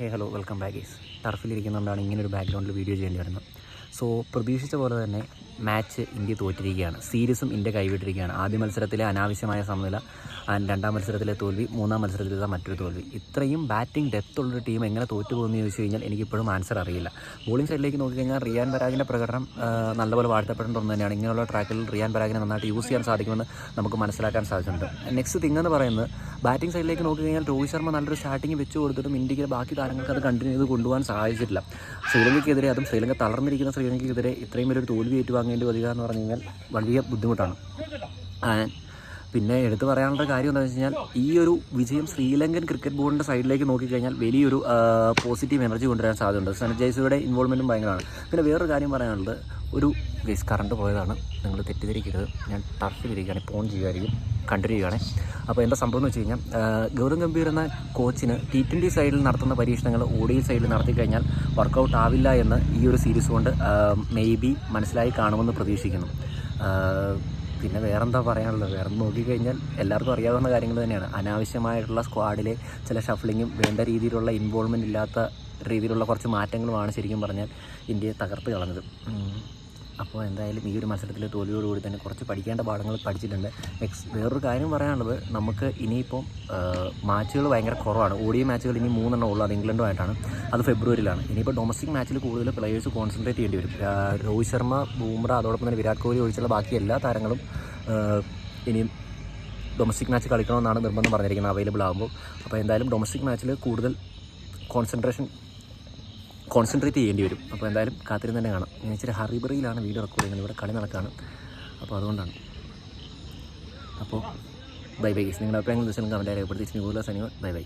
Hey hello welcome back guys ടർഫിലിരിക്കുന്നതുകൊണ്ടാണ് ഇങ്ങനെ ഒരു ബാക്ക്ഗ്രൗണ്ടിൽ വീഡിയോ ചെയ്യേണ്ടി വരുന്നത്. സോ പ്രതീക്ഷിച്ച പോലെ തന്നെ മാച്ച് ഇന്ത്യ തോറ്റിരിക്കുകയാണ്. സീരീസും ഇന്ത്യ കൈവിട്ടിരിക്കുകയാണ്. ആദ്യ മത്സരത്തിലെ അനാവശ്യമായ സമനില ആൻഡ് രണ്ടാം മത്സരത്തിലെ തോൽവി മൂന്നാം മത്സരത്തിലെ മറ്റൊരു തോൽവി. ഇത്രയും ബാറ്റിംഗ് ഡെപ്ത് ഉള്ളൊരു ടീം എങ്ങനെ തോറ്റു പോകുമെന്ന് ചോദിച്ചു കഴിഞ്ഞാൽ എനിക്കിപ്പോഴും ആൻസർ അറിയില്ല. ബോളിംഗ് സൈഡിലേക്ക് നോക്കിക്കഴിഞ്ഞാൽ റിയാൻ പരാഗിന്റെ പ്രകടനം നല്ലപോലെ വാഴ്ത്തപ്പെടേണ്ട ഒന്ന് തന്നെയാണ്. ഇങ്ങനെയുള്ള ട്രാക്കിൽ റിയാൻ പരാഗിനെ നന്നായിട്ട് യൂസ് ചെയ്യാൻ സാധിക്കുമെന്ന് നമുക്ക് മനസ്സിലാക്കാൻ സാധിച്ചിട്ടുണ്ട്. നെക്സ്റ്റ് തിങ് എന്ന് പറയുന്നത് ബാറ്റിംഗ് സൈഡിലേക്ക് നോക്കിക്കഴിഞ്ഞാൽ രോഹിത് ശർമ്മ നല്ലൊരു സ്റ്റാർട്ടിംഗ് വെച്ച് കൊടുത്തിട്ടും ഇന്ത്യയിലെ ബാക്കി താരങ്ങൾക്ക് അത് കണ്ടിന്യൂ ചെയ്ത് കൊണ്ടുപോകാൻ സാധിച്ചിട്ടില്ല ശ്രീലങ്കയ്ക്കെതിരെ അതും ശ്രീലങ്ക തളർന്നിരിക്കുന്ന ശ്രീലങ്കയ്ക്കെതിരെ ഇത്രയും വലിയൊരു തോൽവി ഏറ്റുവാങ്ങേണ്ടി വരിക എന്ന് പറഞ്ഞു കഴിഞ്ഞാൽ വലിയ ബുദ്ധിമുട്ടാണ്. പിന്നെ എടുത്തു പറയാനുള്ള കാര്യം എന്താണെന്ന് വെച്ച് കഴിഞ്ഞാൽ ഈ ഒരു വിജയം ശ്രീലങ്കൻ ക്രിക്കറ്റ് ബോർഡിന്റെ സൈഡിലേക്ക് നോക്കിക്കഴിഞ്ഞാൽ വലിയൊരു പോസിറ്റീവ് എനർജി കൊണ്ടുവരാൻ സാധ്യതയുണ്ട്. സനജൈസയുടെ ഇൻവോൾവ്മെന്റും ഭയങ്കരമാണ്. പിന്നെ വേറൊരു കാര്യം പറയാനുള്ളത് ഒരു ഗൈസ് കറണ്ട് പോയതാണ്. നിങ്ങൾ തെറ്റിദ്ധരിക്കരുത്. ഞാൻ ടർഫിലിരിക്കുകയാണ് ഫോൺ ചെയ്യുമായിരിക്കും കണ്ടിരിക്കുകയാണ്. അപ്പോൾ എന്താ സംഭവം എന്ന് വെച്ച് കഴിഞ്ഞാൽ ഗൗതം ഗംഭീർ എന്ന കോച്ചിന് ടി ട്വന്റി സൈഡിൽ നടത്തുന്ന പരീക്ഷണങ്ങൾ ഒ സൈഡിൽ നടത്തി കഴിഞ്ഞാൽ വർക്കൗട്ട് ആവില്ല എന്ന് ഈ ഒരു സീരീസ് കൊണ്ട് മേ ബി മനസ്സിലായി കാണുമെന്ന് പ്രതീക്ഷിക്കുന്നു. പിന്നെ വേറെന്താ പറയാനുള്ളത്? വേറെ നോക്കിക്കഴിഞ്ഞാൽ എല്ലാവർക്കും അറിയാവുന്ന കാര്യങ്ങൾ തന്നെയാണ്. അനാവശ്യമായിട്ടുള്ള സ്ക്വാഡിലെ ചില ഷഫ്ലിങ്ങും വേണ്ട രീതിയിലുള്ള ഇൻവോൾവ്മെന്റ് ഇല്ലാത്ത രീതിയിലുള്ള കുറച്ച് മാറ്റങ്ങളുമാണ് ശരിക്കും പറഞ്ഞാൽ ഇന്ത്യയെ തകർത്ത് കളഞ്ഞത്. അപ്പോൾ എന്തായാലും ഈ ഒരു മത്സരത്തിൽ തോൽവിയോടുകൂടി തന്നെ കുറച്ച് പഠിക്കേണ്ട പാഠങ്ങൾ പഠിച്ചിട്ടുണ്ട്. നെക്സ്റ്റ് വേറൊരു കാര്യം പറയാനുള്ളത് നമുക്ക് ഇനിയിപ്പം മാച്ചുകൾ ഭയങ്കര കുറവാണ്. ഓഡിയോ മാച്ചുകൾ ഇനി മൂന്നെണ്ണം ഉള്ളൂ അത് ഇംഗ്ലണ്ടുമായിട്ടാണ്. അത് ഫെബ്രുവരിയിലാണ്. ഇനിയിപ്പോൾ ഡൊമസ്റ്റിക് മാച്ചിൽ കൂടുതൽ പ്ലെയേഴ്സ് കോൺസെൻട്രേറ്റ് ചെയ്യേണ്ടി വരും. രോഹിത് ശർമ്മ ബൂംറ അതോടൊപ്പം തന്നെ വിരാട് കോഹ്ലി ഒഴിച്ചുള്ള ബാക്കി എല്ലാ താരങ്ങളും ഇനിയും ഡൊമസ്റ്റിക് മാച്ച് കളിക്കണമെന്നാണ് നിർബന്ധം പറഞ്ഞിരിക്കുന്നത് അവൈലബിൾ ആകുമ്പോൾ അപ്പോൾ എന്തായാലും ഡൊമസ്റ്റിക് മാച്ചിൽ കൂടുതൽ കോൺസെൻട്രേഷൻ കോൺസെൻട്രേറ്റ് ചെയ്യേണ്ടി വരും. അപ്പോൾ എന്തായാലും കാത്തിരുന്ന് തന്നെ കാണാം. ഞാൻ ഇച്ചിരി ഹറിബറിയിലാണ് വീഡിയോ റെക്കോർഡ് ചെയ്യുന്നത്. ഇവിടെ കളി നടക്കുകയാണ് അപ്പോൾ അതുകൊണ്ടാണ്. അപ്പോൾ ബൈ ബൈ നിങ്ങളുടെ അഭിപ്രായങ്ങൾ ദിവസം കമന്റ് രേഖപ്പെടുത്തി. കൂടുതൽ സനിമ ബൈ ബൈ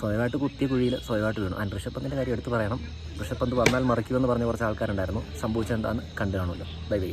സ്വയമായിട്ട് കുത്തിയ കുഴിയിൽ സ്വയമായിട്ട് വീണു. ആൻഡ് ഋഷഭ് പന്തിന്റെ കാര്യം എടുത്ത് പറയണം. ഋഷഭ് പന്ത് വന്നാൽ മറിക്കുമെന്ന് പറഞ്ഞ കുറച്ച് ആൾക്കാരുണ്ടായിരുന്നു. സംഭവിച്ചെന്താണെന്ന് കണ്ടു കാണുമല്ലോ. Bye bye